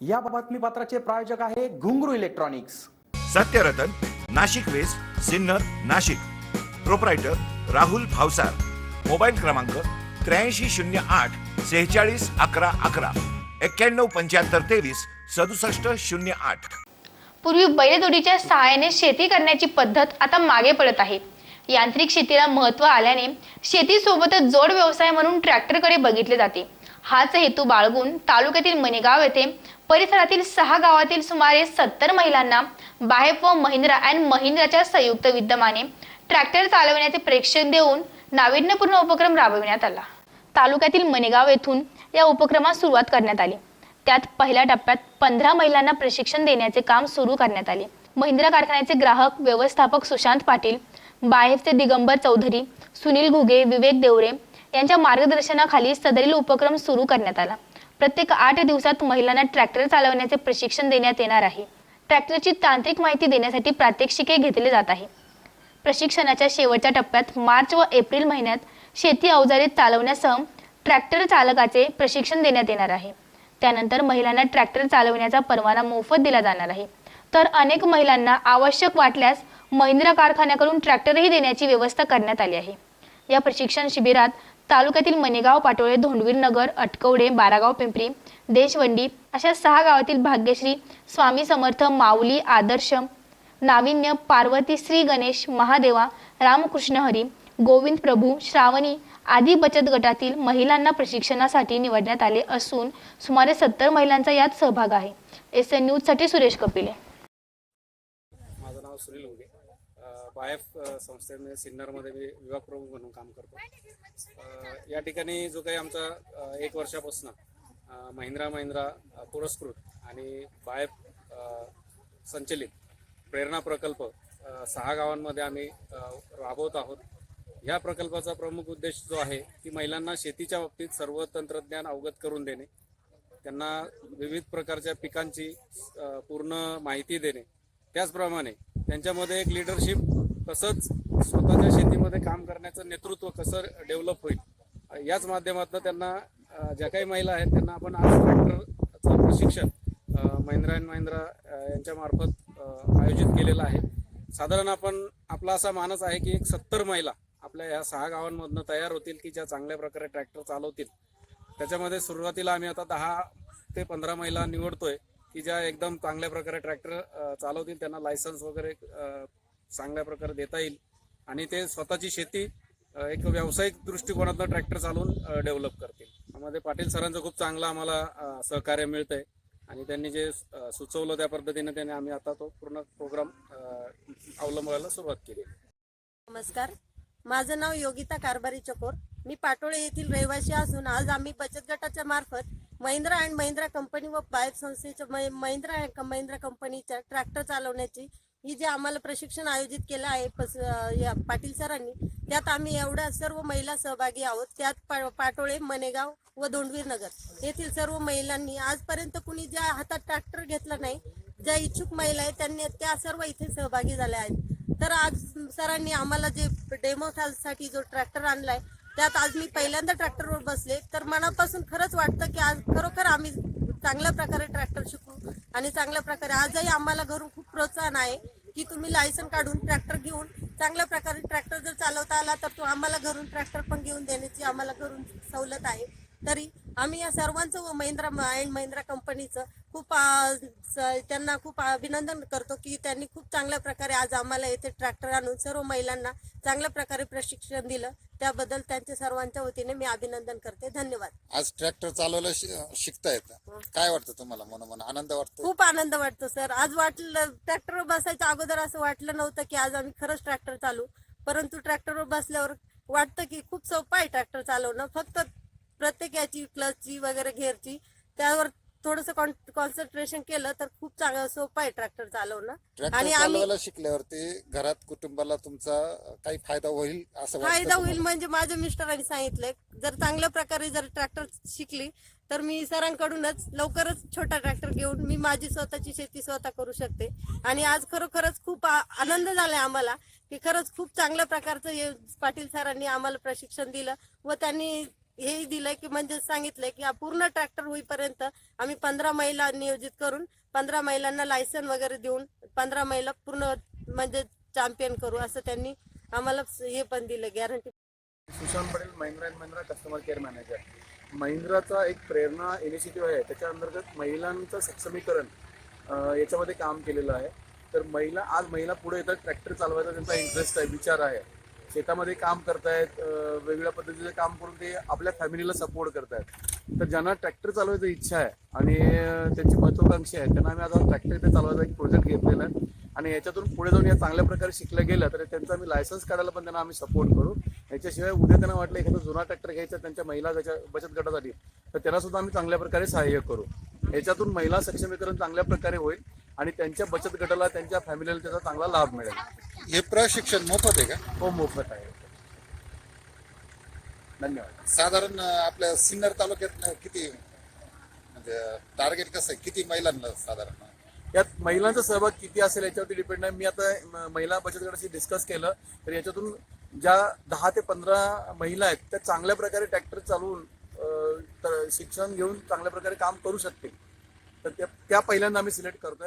या बातमीपत्राचे प्रायोजक आहे Ghungroo electronics. Satyaratan Nashik west Sinnar Nashik. Proprietor Rahul Bhavsar. Mobile क्रमांक त्र्याऐंशी शून्य आठ सेहेचाळीस अकरा अकरा. एक्क्याण्णव पंच्याहत्तर तेवीस सदुसष्ट शून्य आठ. पूर्वी बैलजोडीच्या सहाय्याने शेती करण्याची पद्धत आता मागे पडत आहे. यांत्रिक शेतीला महत्त्व आल्याने शेतीसोबतच जोड व्यवसाय म्हणून ट्रॅक्टरकडे बघितले जाते. हाच हेतू बाळगून तालुक्यातील मणेगाव येथे परिसरातील सहा गावातील सुमारे सत्तर महिलांना बाहेप व महिंद्रा अँड महिंद्राच्या संयुक्त विद्यमाने ट्रॅक्टर चालविण्याचे प्रशिक्षण देऊन नाविन्यपूर्ण उपक्रम राबविण्यात आला. तालुक्यातील मनेगाव येथून या उपक्रमास सुरुवात करण्यात आली. त्यात पहिल्या टप्प्यात पंधरा महिलांना प्रशिक्षण देण्याचे काम सुरू करण्यात आले. महिंद्रा कारखान्याचे ग्राहक व्यवस्थापक सुशांत पाटील बाहेरचे दिगंबर चौधरी सुनील घुगे विवेक देवरे यांच्या मार्गदर्शनाखाली सदरील उपक्रम सुरू करण्यात आला. प्रत्येक आठ दिवसात महिलांना ट्रॅक्टर चालवण्याचे प्रशिक्षण देण्यात येणार आहे. ट्रॅक्टरची तांत्रिक माहिती देण्यासाठी प्रात्यक्षिके घेतले जात आहे. प्रशिक्षणाच्या शेवटच्या टप्प्यात मार्च व एप्रिल महिन्यात शेती अवजारे चालवण्यासह ट्रॅक्टर चालकाचे प्रशिक्षण देण्यात येणार आहे. त्यानंतर महिलांना ट्रॅक्टर चालवण्याचा परवाना मोफत दिला जाणार आहे. तर अनेक महिलांना आवश्यक वाटल्यास महिंद्रा कारखान्याकडून ट्रॅक्टरही देण्याची व्यवस्था करण्यात आली आहे. या प्रशिक्षण शिबिरात तालुक्यातील मणेगाव पाटोळे धोंडवीर नगर अटकवडे बारागाव पिंपरी देशवंडी अशा सहा गावातील भाग्यश्री स्वामी समर्थ माऊली आदर्श नाविन्य पार्वती श्री गणेश महादेवा रामकृष्ण हरी गोविंद प्रभू श्रावणी आदी बचत गटातील महिलांना प्रशिक्षणासाठी निवडण्यात आले असून सुमारे सत्तर महिलांचा यात सहभाग आहे. एस एन न्यूजसाठी सुरेश कपिले. माझं नाव सुनील उगे बायफ संस्थेमध्ये सिन्नरमध्ये मी विभाग प्रमुख म्हणून काम करतो. या ठिकाणी जो काही आमचा एक वर्षापासून महिंद्रा महिंद्रा पुरस्कृत आणि बायफ संचलित प्रेरणा प्रकल्प सहा गावांमध्ये आम्ही राबवत आहोत. या प्रकल्पाचा प्रमुख उद्देश जो आहे की महिलांना शेतीच्या बाबतीत सर्व तंत्रज्ञान अवगत करून देणे त्यांना विविध प्रकारच्या पिकांची पूर्ण माहिती देणे. त्याचप्रमाणे त्यांच्यामध्ये एक लिडरशिप तसंच स्वतःच्या शेतीमध्ये काम करण्याचं नेतृत्व कसं डेव्हलप होईल याच माध्यमातून त्यांना ज्या काही महिला आहेत त्यांना आपण आज ट्रॅक्टरचं प्रशिक्षण महिंद्रा अँड महिंद्रा यांच्या यांच्यामार्फत आयोजित केलेलं आहे. साधारण आपण आपला असा मानस आहे की एक सत्तर महिला आपल्या या सहा गावांमधनं तयार होतील की ज्या चांगल्या प्रकारे ट्रॅक्टर चालवतील. त्याच्यामध्ये सुरुवातीला आम्ही आता दहा ते पंधरा महिला निवडतोय की ज्या एकदम चांगल्या प्रकारे ट्रॅक्टर चालवतील त्यांना लायसन्स वगैरे चांगल्या प्रकारे देता येईल. आणि ते स्वतःची शेती एक व्यावसायिक दृष्टिकोनातून ट्रॅक्टर चालवून डेव्हलप करतील. त्यामध्ये पाटील सरांचं खूप चांगलं आम्हाला सहकार्य मिळतंय. आणि त्यांनी जे सुचवलं त्या पद्धतीने त्यांनी आम्ही आता तो पूर्ण प्रोग्राम अवलंबायला सुरुवात केली. नमस्कार. माझं नाव योगिता कारभारी चकोर. मी पाटोळे येथील रहिवासी असून आज आम्ही बचत गटाच्या मार्फत महिंद्रा अँड महिंद्रा कंपनी व बायक संस्थेच्या महिंद्रा अँड महिंद्रा कंपनीच्या ट्रॅक्टर चालवण्याची ही जे आम्हाला प्रशिक्षण आयोजित केलं आहे पस या पाटील सरांनी त्यात आम्ही एवढ्या सर्व महिला सहभागी आहोत. त्यात पा- पाटोळे मनेगाव व दोंडवीर नगर येथील सर्व महिलांनी आजपर्यंत कुणी ज्या हातात ट्रॅक्टर घेतला नाही ज्या इच्छुक महिला आहेत त्यांनी त्या सर्व इथे सहभागी झाल्या आहेत. तर आज सरांनी आम्हाला जे डेमो साठी जो ट्रॅक्टर आणलाय त्यात आज मी पहिल्यांदा ट्रॅक्टरवर बसले. तर मनापासून खरंच वाटतं की आज खरोखर आम्ही चांगल्या प्रकारे ट्रॅक्टर शिकू आणि चांगल्या प्रकारे आजही आम्हाला घरून खूप प्रोत्साहन आहे. की तुम्ही लायसन काढून ट्रॅक्टर घेऊन चांगल्या प्रकारे ट्रॅक्टर जर चालवता आला तर तो आम्हाला घरून ट्रॅक्टर पण घेऊन देण्याची आम्हाला घरून सवलत आहे. तरी आम्ही या सर्वांचं व महिंद्रा अँड महिंद्रा कंपनीचं खूप त्यांना खूप अभिनंदन करतो की त्यांनी खूप चांगल्या प्रकारे आज आम्हाला येथे ट्रॅक्टर आणून सर्व महिलांना चांगल्या प्रकारे प्रशिक्षण दिलं. त्याबद्दल त्यांच्या सर्वांच्या वतीने मी अभिनंदन करते. धन्यवाद. आज ट्रॅक्टर चालवायला शि- शिकता येतं काय वाटतं तुम्हाला? मनोमन आनंद वाटतो? खूप आनंद वाटतो सर. आज वाटलं ट्रॅक्टरवर बसायच्या अगोदर असं वाटलं नव्हतं की आज आम्ही खरंच ट्रॅक्टर चालू परंतु ट्रॅक्टरवर बसल्यावर वाटतं की खूप सोपं आहे ट्रॅक्टर चालवणं. फक्त प्रत्येक याची क्लचची वगैरे घेरची त्यावर थोडस कॉन्सन्ट्रेशन केलं तर खूप चांगलं सोपं आहे ट्रॅक्टर चालवणं आणि आम्ही शिकल्यावरती घरात कुटुंबाला तुमचा काही फायदा होईल असं फायदा होईल? म्हणजे माझ्या मिस्टरांनी सांगितलंय जर चांगल्या प्रकारे जर ट्रॅक्टर शिकली तर मी सरांकडूनच लवकरच छोटा ट्रॅक्टर घेऊन मी माझी स्वतःची शेती स्वतः करू शकते आणि आज खरोखरच खूप आनंद झालाय आम्हाला की खरंच खूप चांगल्या प्रकारचं पाटील सरांनी आम्हाला प्रशिक्षण दिलं व त्यांनी हे दिलंय की म्हणजे सांगितलंय की हा पूर्ण ट्रॅक्टर होईपर्यंत आम्ही पंधरा महिला नियोजित करून पंधरा महिलांना लायसन वगैरे देऊन पंधरा महिला पूर्ण म्हणजे चॅम्पियन करू असं त्यांनी आम्हाला हे पण दिलं guarantee Sushant Patel Mahindra and Mahindra customer care manager महिंद्राचा एक प्रेरणा इनिशिएटिव्ह आहे. त्याच्या अंतर्गत महिलांचं सक्षमीकरण याच्यामध्ये काम केलेलं आहे. तर महिला आज महिला पुढे येतात ट्रॅक्टर चालवायचा त्यांचा इंटरेस्ट आहे विचार आहे. शेतामध्ये काम करतायत वेगवेगळ्या पद्धतीचे काम करून ते आपल्या फॅमिलीला सपोर्ट करतायत. तर ज्यांना ट्रॅक्टर चालवायची इच्छा आहे आणि त्यांची महत्वाकांक्षी आहे त्यांना आम्ही आता ट्रॅक्टर इथे चालवायचा एक प्रोजेक्ट घेतलेला आहे. आणि याच्यातून पुढे जाऊन या चांगल्या प्रकारे शिकलं गेलं तर त्यांचा आम्ही लायसन्स काढायला पण त्यांना आम्ही सपोर्ट करू. याच्याशिवाय उद्या त्यांना वाटलं एखादा जुना ट्रॅक्टर घ्यायचा त्यांच्या महिला त्याच्या बचत गटासाठी तर त्यांना सुद्धा आम्ही चांगल्या प्रकारे सहाय्य करू. याच्यातून महिला सक्षमीकरण चांगल्या प्रकारे होईल. आणि त्यांच्या बचत गटाला त्यांच्या फॅमिलीला त्याचा चांगला लाभ मिळेल. हे प्रशिक्षण मोफत आहे का? हो मोफत आहे. धन्यवाद. साधारण आपल्या सिन्नर तालुक्यात किती म्हणजे टार्गेट कसं आहे? किती महिलांना साधारण? यात महिलांचा सहभाग किती असेल याच्यावरती डिपेंड आहे. मी आता महिला बचत गटाशी डिस्कस केलं तर याच्यातून ज्या दहा ते पंधरा महिला आहेत त्या चांगल्या प्रकारे ट्रॅक्टर चालवून शिक्षण घेऊन चांगल्या प्रकारे काम करू शकतील. तर त्या त्या पहिल्यांदा आम्ही सिलेक्ट करतोय.